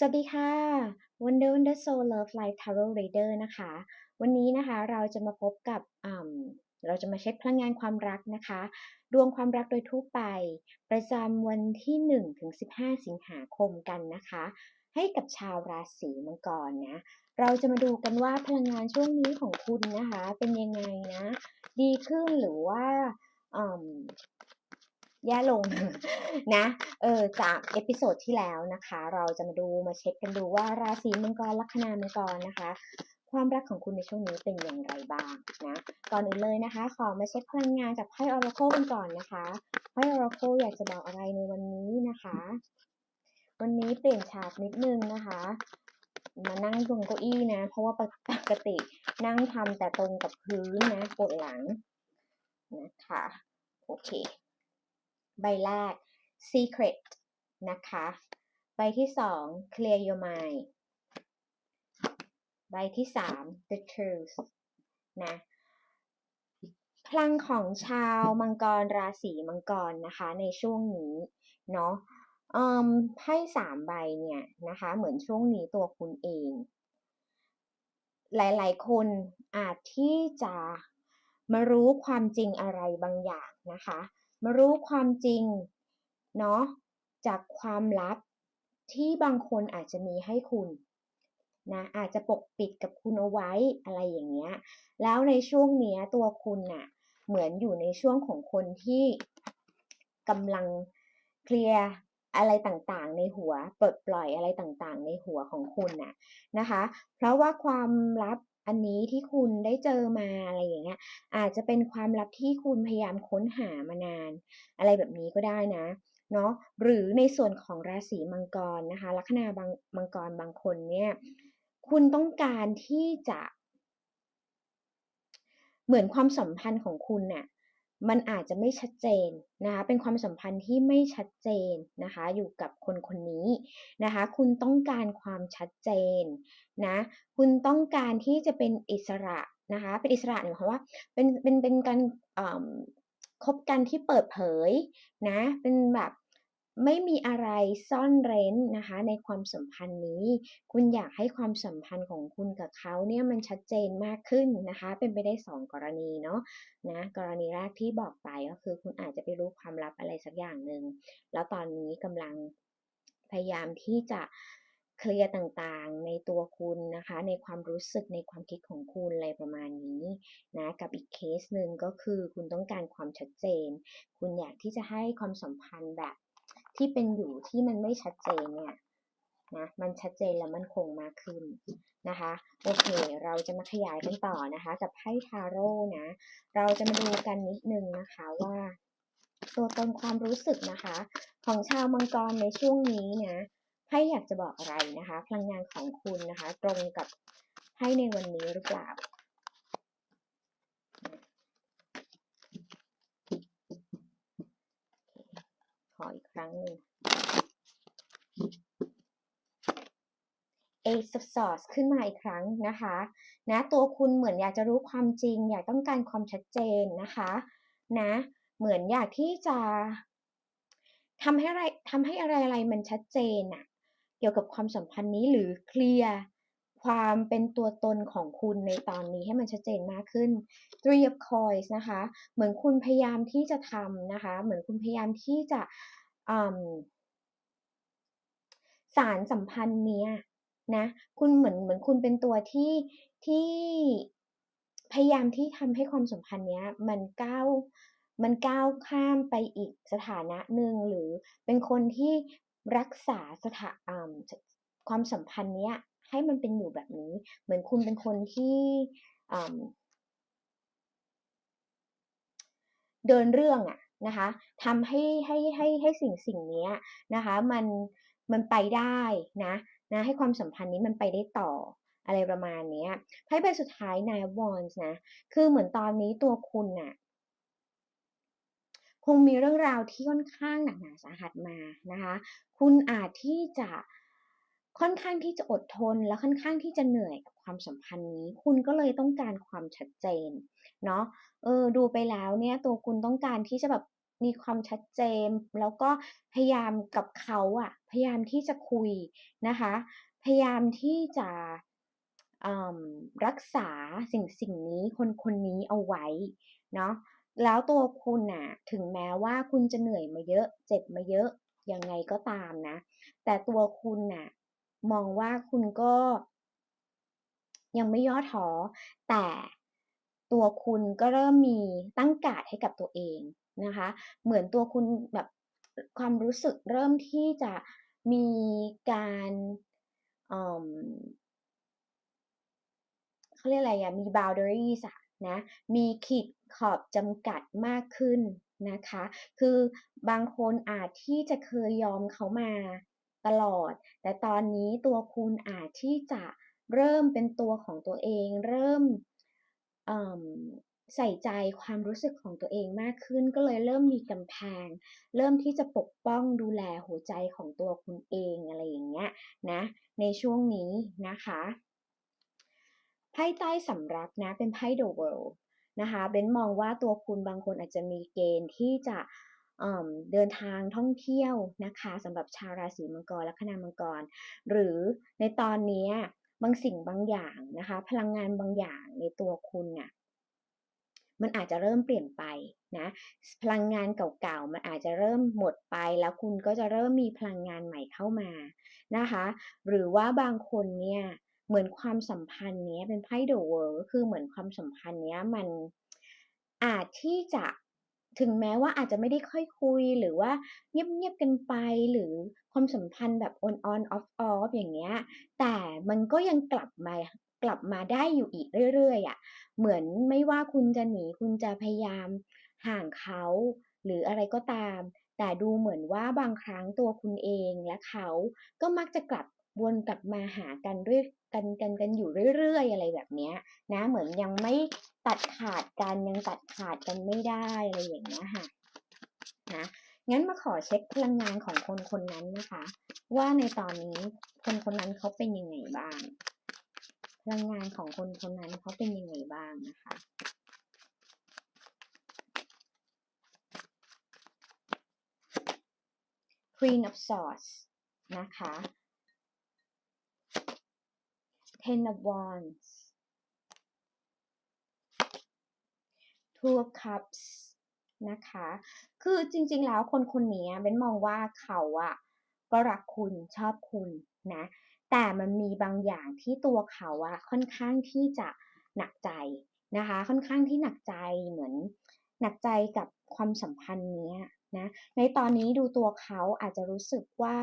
สวัสดีค่ะ Wonder Wonder Soul Love Life Tarot Reader นะคะ วันนี้นะคะเราจะมาพบกับเราจะมาเช็คพลังงานความรักนะคะ ดวงความรักโดยทั่วไป ประจำวันที่ 1 ถึง 15 สิงหาคมกันนะคะ ให้กับชาวราศีมังกรนะ เราจะมาดูกันว่าพลังงานช่วงนี้ของคุณนะคะ เป็นยังไงนะ ดีขึ้นหรือว่า แย่ลงนะเออจากเอพิโซดที่แล้วนะคะ เราจะมาดูมาเช็คกันดูว่าราศีมังกรลัคนามังกรนะคะ ความรักของคุณในช่วงนี้เป็นอย่างไรบ้างนะก่อนอื่นเลยนะคะ ขอมาเช็คพลังงานจากไพ่ออร์โคกันก่อนนะคะไพ่ออร์โคอยากจะบอกอะไรในวันนี้นะคะ วันนี้เปลี่ยนฉากนิดนึงนะคะมานั่งตรงเก้าอี้นะ เพราะว่าปกตินั่งทำแต่ตรงกับพื้นนะปวดหลังนะคะโอเค ใบแรก secret นะคะ ใบที่สอง clear your mind ใบที่สาม the truth นะพลังของชาวมังกรราศีมังกรนะคะในช่วงนี้เนาะไพ่สามใบเนี่ยนะคะเหมือนช่วงนี้ตัวคุณเอง หลายๆ คนอาจที่จะมารู้ความจริงอะไรบางอย่างนะคะ มารู้ความจริงเนาะจากความลับที่บางคนอาจจะมีให้คุณนะอาจจะปกปิดกับคุณเอาไว้อะไรอย่างเงี้ย แล้วในช่วงเนี้ยตัวคุณน่ะเหมือนอยู่ในช่วงของคนที่กำลังเคลียร์อะไรต่างๆ ในหัวปลดปล่อยอะไรต่างๆ ในหัวของคุณน่ะนะคะ เพราะว่าความลับ อันนี้ที่คุณได้เจอมาอะไรอย่างเงี้ย อาจจะเป็นความลับที่คุณพยายามค้นหามานาน อะไรแบบนี้ก็ได้นะเนาะหรือในส่วนของราศีมังกรนะคะลัคนาบางมังกรบางคนเนี่ยคุณต้องการที่จะ เหมือนความสัมพันธ์ของคุณน่ะ มันอาจจะไม่ชัดเจนนะคะเป็นความสัมพันธ์ที่ไม่ชัดเจนนะคะอยู่กับคนคนนี้นะคะคุณต้องการความชัดเจนนะคุณต้องการที่จะเป็นอิสระนะคะเป็นอิสระหมายความว่าเป็นเป็นเป็นการคบกันที่เปิดเผยนะเป็นแบบ ไม่มีอะไรซ่อนเร้นนะคะ ในความสัมพันธ์นี้ คุณอยากให้ความสัมพันธ์ของคุณกับเขาเนี่ยมันชัดเจนมากขึ้นนะคะ เป็นไปได้ 2 กรณีเนาะนะกรณีแรกที่บอกไปก็คือคุณอาจจะไปรู้ความลับอะไรสักอย่างหนึ่งแล้วตอนนี้กำลังพยายามที่จะเคลียร์ต่างๆในตัวคุณนะคะ ในความรู้สึกในความคิดของคุณอะไรประมาณนี้นะกับอีกเคสหนึ่งก็คือคุณต้องการความชัดเจน คุณอยากที่จะให้ความสัมพันธ์แบบ ที่เป็นอยู่ที่มันไม่ชัดเจนเนี่ยนะมันชัดเจนและมันคงมากขึ้นนะคะโอเค เราจะมาขยายกันต่อนะคะ กับไพ่ทาโร่นะ เราจะมาดูกันนิดนึงนะคะว่า ตัวตนความรู้สึกนะคะ ของชาวมังกรในช่วงนี้นะไพ่อยากจะบอกอะไรนะคะ พลังงานของคุณนะคะ ตรงกับไพ่ในวันนี้หรือเปล่าขออีก ครั้งหนึ่ง Ace of Swords ขึ้นมาอีกครั้งนะคะนะตัวคุณเหมือนอยากจะรู้ความจริง อยากต้องการความชัดเจนนะคะนะเหมือนอยากที่จะทำให้อะไรทำให้อะไรอะไรมันชัดเจนอะเกี่ยวกับความสัมพันธ์นี้หรือเคลียร์ความเป็นตัวตนของคุณในตอนนี้ให้มันชัดเจนมากขึ้น three of coins นะคะ เหมือนคุณพยายามที่จะทำนะคะ เหมือนคุณพยายามที่จะ สารสัมพันธ์เนี้ยนะ คุณเหมือนเหมือนคุณเป็นตัวที่ที่พยายามที่ทำให้ความสัมพันธ์เนี้ย มันก้าวมันก้าวข้ามไปอีกสถานะหนึ่งหรือเป็นคนที่รักษาสถาความสัมพันธ์เนี้ย ให้มันเป็นอยู่แบบนี้ เหมือนคุณเป็นคนที่เดินเรื่องอะ นะคะทำให้ให้ให้ให้สิ่งสิ่งนี้นะคะมันมันไปได้นะนะให้ความสัมพันธ์นี้มันไปได้ต่ออะไรประมาณนี้ไพ่ใบสุดท้ายนายวอนส์นะคือเหมือนตอนนี้ตัวคุณน่ะคงมีเรื่องราวที่ค่อนข้างหนักหนาสาหัสมานะคะ คุณอาจที่จะ ค่อนข้างที่จะอดทนและค่อนข้างที่จะเหนื่อยกับความสัมพันธ์นี้ คุณก็เลยต้องการความชัดเจนเนาะเออดูไปแล้วเนี่ยตัวคุณต้องการที่จะแบบมีความชัดเจน แล้วก็พยายามกับเขาอะพยายามที่จะคุยนะคะ พยายามที่จะรักษาสิ่งสิ่งนี้คนคนนี้เอาไว้เนาะแล้วตัวคุณน่ะถึงแม้ว่าคุณจะเหนื่อยมาเยอะ เจ็บมาเยอะยังไงก็ตามนะ แต่ตัวคุณน่ะ มองว่าคุณก็ ยังไม่ย่อท้อแต่ตัวคุณก็เริ่มมีตั้งการ์ดให้กับตัวเองนะคะ เหมือนตัวคุณแบบความรู้สึกเริ่มที่จะมีการเขาเรียกอะไรอะมี boundaries อะนะ มีขีดขอบจำกัดมากขึ้นนะคะ คือบางคนอาจที่จะเคยยอมเขามา ตลอด แต่ตอนนี้ตัวคุณอาจที่จะเริ่มเป็นตัวของตัวเอง เริ่มใส่ใจความรู้สึกของตัวเองมากขึ้น ก็เลยเริ่มมีกำแพง เริ่มที่จะปกป้องดูแลหัวใจของตัวคุณเองอะไรอย่างเงี้ยนะในช่วงนี้นะคะไพ่ใต้สำรับนะเป็นไพ่ The World นะคะเบนมองว่าตัวคุณบางคนอาจจะมีเกณฑ์ที่จะเเดินทางท่องเที่ยวนะคะสำหรับชาวราศีมังกรแลัคนามังกร หรือในตอนนี้บางสิ่งบางอย่างนะคะ พลังงานบางอย่างในตัวคุณน่ะมันอาจจะเริ่มเปลี่ยนไปนะพลังงานเก่าๆมันอาจจะเริ่มหมดไปแล้วคุณก็จะเริ่มมีพลังงานใหม่เข้ามานะคะ หรือว่าบางคนเนี่ยเหมือนความสัมพันธ์เนี้ยเป็นไพ่ The World ก็คือเหมือนความสัมพันธ์เนี้ยมันอาจที่จะ ถึงแม้ว่าอาจจะไม่ได้ค่อยคุยหรือว่าเงียบๆกันไปหรือความสัมพันธ์แบบ on on off off อย่างเงี้ย แต่มันก็ยังกลับมากลับมาได้อยู่อีกเรื่อยๆอะเหมือนไม่ว่าคุณจะหนีคุณจะพยายามห่างเขา หรืออะไรก็ตาม แต่ดูเหมือนว่าบางครั้งตัวคุณเองและเขาก็มักจะกลับวนกลับมาหากันด้วย กันกันกันอยู่เรื่อยๆอะไรแบบเนี้ยนะเหมือนยังไม่ตัดขาดกันยังตัดขาดกันไม่ได้อะไรอย่างเงี้ยค่ะนะงั้นมาขอเช็กพลังงานของคนคนนั้นนะคะ ว่าในตอนนี้คนคนนั้นเขาเป็นยังไงบ้าง พลังงานของคนคนนั้นเขาเป็นยังไงบ้างนะคะ Queen of Swords นะคะ Ten of Wands Two of Cups นะคะ คือจริง ๆ แล้วคนคนนี้เบ้นมองว่าเขาอะก็รักคุณชอบคุณนะ แต่มันมีบางอย่างที่ตัวเขาอะค่อนข้างที่จะหนักใจนะคะ ค่อนข้างที่หนักใจเหมือนหนักใจกับความสัมพันธ์นี้นะ ในตอนนี้ดูตัวเขาอาจจะรู้สึกว่า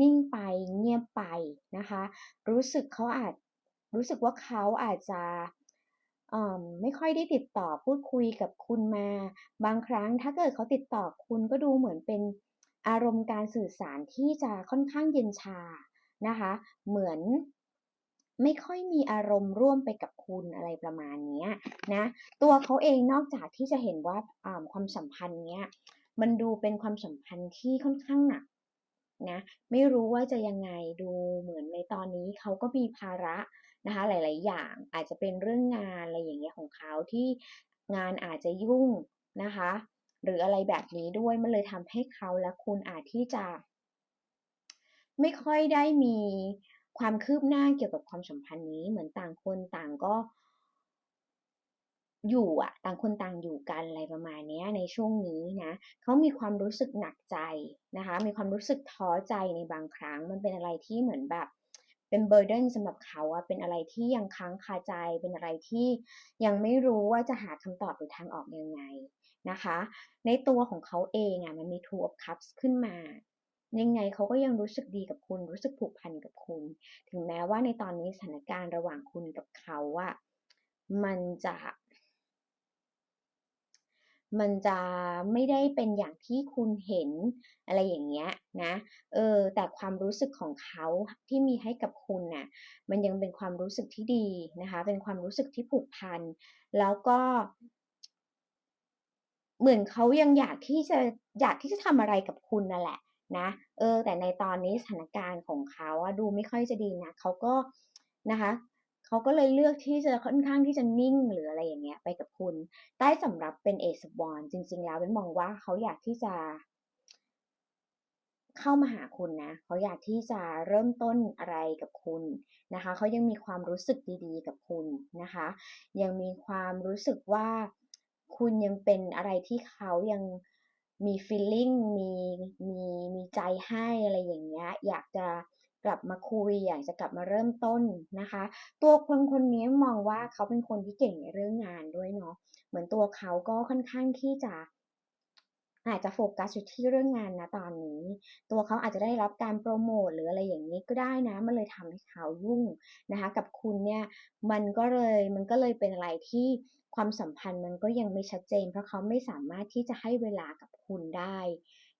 นิ่งไปเงียบไปนะคะ รู้สึกเขาอาจ รู้สึกว่าเขาอาจจะไม่ค่อยได้ติดต่อพูดคุยกับคุณมา บางครั้งถ้าเกิดเขาติดต่อคุณก็ดูเหมือนเป็นอารมณ์การสื่อสารที่จะค่อนข้างเย็นชานะคะ เหมือนไม่ค่อยมีอารมณ์ร่วมไปกับคุณอะไรประมาณนี้นะ ตัวเขาเองนอกจากที่จะเห็นว่าความสัมพันธ์เนี้ยมันดูเป็นความสัมพันธ์ที่ค่อนข้างหนักนะ ไม่รู้ว่าจะยังไงดูเหมือนในตอนนี้เขาก็มีภาระ นะคะหลาย ๆ อย่างอาจจะเป็นเรื่องงานอะไรอย่างเงี้ยของเขาที่งานอาจจะยุ่งนะคะ หรืออะไรแบบนี้ด้วยมันเลยทำให้เขาและคุณอาจที่จะ ไม่ค่อยได้มีความคืบหน้าเกี่ยวกับความสัมพันธ์นี้เหมือนต่างคนต่างก็อยู่อะต่างคนต่างอยู่กันอะไรประมาณนี้ในช่วงนี้นะเขามีความรู้สึกหนักใจนะคะ มีความรู้สึกท้อใจในบางครั้งมันเป็นอะไรที่เหมือนแบบ เป็นเบอร์เดนสำหรับเขาอะเป็นอะไรที่ยังค้างคาใจ เป็นอะไรที่ยังไม่รู้ว่าจะหาคำตอบหรือทางออกยังไงนะคะ ในตัวของเขาเองอะมันมี Two of Cups ขึ้นมา ยังไงเขาก็ยังรู้สึกดีกับคุณ รู้สึกผูกพันกับคุณ ถึงแม้ว่าในตอนนี้สถานการณ์ระหว่างคุณกับเขาอะมันจะ มันจะไม่ได้เป็นอย่างที่คุณเห็นอะไรอย่างเงี้ยนะเออแต่ความรู้สึกของเขาที่มีให้กับคุณน่ะมันยังเป็นความรู้สึกที่ดีนะคะ เป็นความรู้สึกที่ผูกพันแล้วก็ เหมือนเขายังอยากที่จะอยากที่จะทำอะไรกับคุณน่ะแหละนะเออแต่ในตอนนี้สถานการณ์ของเขาอะดูไม่ค่อยจะดีนักเขาก็นะคะ เขาก็เลยเลือกที่จะค่อนข้างที่จะนิ่งหรืออะไรอย่างเงี้ยไปกับคุณ ใต้สำรับเป็นเอซบอลจริง ๆ แล้วเป็นมองว่าเขาอยากที่จะ เข้ามาหาคุณนะ เขาอยากที่จะเริ่มต้นอะไรกับคุณนะคะ เขายังมีความรู้สึกดีๆ กับคุณนะคะ ยังมีความรู้สึกว่าคุณยังเป็นอะไรที่เขายังมี feeling มีมีมีใจให้อะไรอย่างเงี้ย อยากจะ กลับมาคุยอยากจะกลับมาเริ่มต้นนะคะ ตัวคนคนนี้มองว่าเขาเป็นคนที่เก่งในเรื่องงานด้วยเนาะเหมือนตัวเขาก็ค่อนข้างที่จะอาจจะโฟกัสอยู่ที่เรื่องงานนะตอนนี้ ตัวเขาอาจจะได้รับการโปรโมทหรืออะไรอย่างนี้ก็ได้นะ มันเลยทำให้เขายุ่งนะคะ กับคุณเนี่ยมันก็เลยมันก็เลยเป็นอะไรที่ความสัมพันธ์มันก็ยังไม่ชัดเจน เพราะเขาไม่สามารถที่จะให้เวลากับคุณได้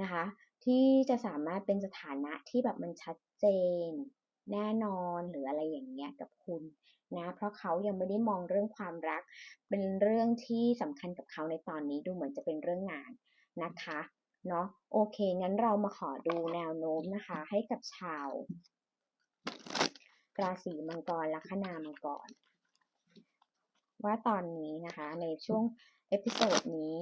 นะคะ ที่จะสามารถเป็นสถานะที่แบบมันชัดเจน แน่นอนหรืออะไรอย่างเงี้ยกับคุณนะเพราะเขายังไม่ได้มองเรื่องความรัก เป็นเรื่องที่สำคัญกับเขาในตอนนี้ดูเหมือนจะเป็นเรื่องงานนะคะเนาะโอเค งั้นเรามาขอดูแนวโน้มนะคะ ให้กับชาว ราศีมังกรลัคนามังกร ว่าตอนนี้นะคะ ในช่วงเอพิโซดนี้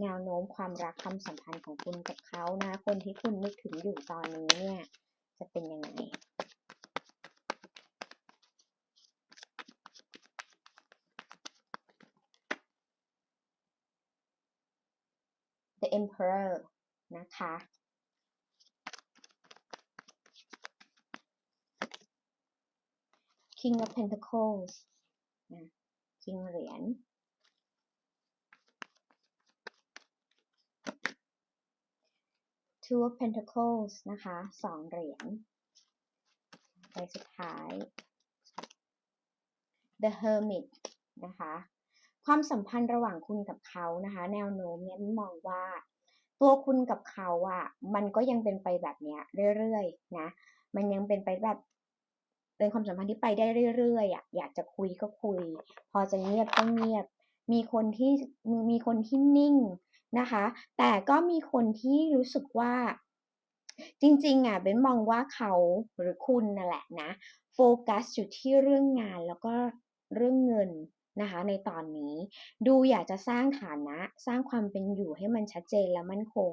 แนวโน้มความรักความสัมพันธ์ของคุณกับเขานะ คนที่คุณนึกถึงอยู่ตอนนี้เนี่ย จะเป็นยังไง The Emperor นะคะ King of Pentacles นะ King เหรียญ Two of Pentacles นะคะสองเหรียญใบสุดท้าย The Hermit นะคะความสัมพันธ์ระหว่างคุณกับเขานะคะ แนวโน้มเนี่ยมองว่า ตัวคุณกับเขาอะมันก็ยังเป็นไปแบบเนี้ยเรื่อยๆนะมันยังเป็นไปแบบเป็นความสัมพันธ์ที่ไปได้เรื่อยๆอะอยากจะคุยก็คุย พอจะเงียบก็เงียบ มีคนที่มีคนที่นิ่ง นะคะ แต่ก็มีคนที่รู้สึกว่า จริงๆอะเบนมองว่าเขาหรือคุณนั่นแหละนะโฟกัสอยู่ที่เรื่องงานแล้วก็เรื่องเงินนะคะในตอนนี้ดูอยากจะสร้างฐานะสร้างความเป็นอยู่ให้มันชัดเจนและมั่นคง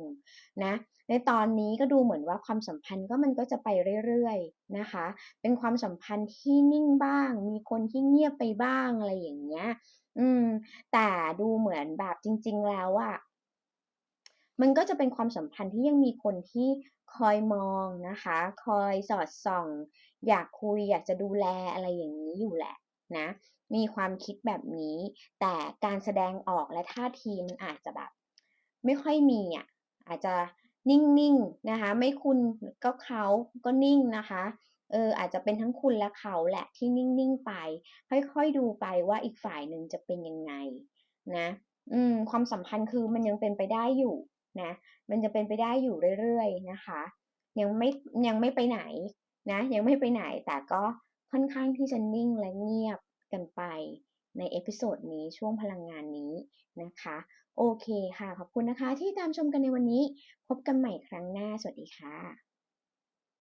นะในตอนนี้ก็ดูเหมือนว่าความสัมพันธ์ก็มันก็จะไปเรื่อยๆนะคะ เป็นความสัมพันธ์ที่นิ่งบ้าง มีคนที่เงียบไปบ้างอะไรอย่างเงี้ย อืม แต่ดูเหมือนแบบจริง ๆ แล้วอะ มันก็จะเป็นความสัมพันธ์ที่ยังมีคนที่คอยมองนะคะ คอยสอดส่อง อยากคุยอยากจะดูแลอะไรอย่างนี้อยู่แหละนะ มีความคิดแบบนี้ แต่การแสดงออกและท่าทีมันอาจจะแบบ ไม่ค่อยมีอะอาจจะนิ่งๆนะคะ ไม่คุณก็เขาก็นิ่งนะคะเอออาจจะเป็นทั้งคุณและเขาแหละที่นิ่งๆไป ค่อยๆดูไปว่าอีกฝ่ายหนึ่งจะเป็นยังไงนะ อืมความสัมพันธ์คือมันยังเป็นไปได้อยู่ นะมันจะเป็นไปได้อยู่เรื่อยๆนะคะ ยังไม่ยังไม่ไปไหนนะยังไม่ไปไหนแต่ก็ค่อนข้างที่จะนิ่งและเงียบกันไปในเอพิโซดนี้ช่วงพลังงานนี้นะคะ โอเคค่ะ ขอบคุณนะคะที่ตามชมกันในวันนี้ พบกันใหม่ครั้งหน้า สวัสดีค่ะ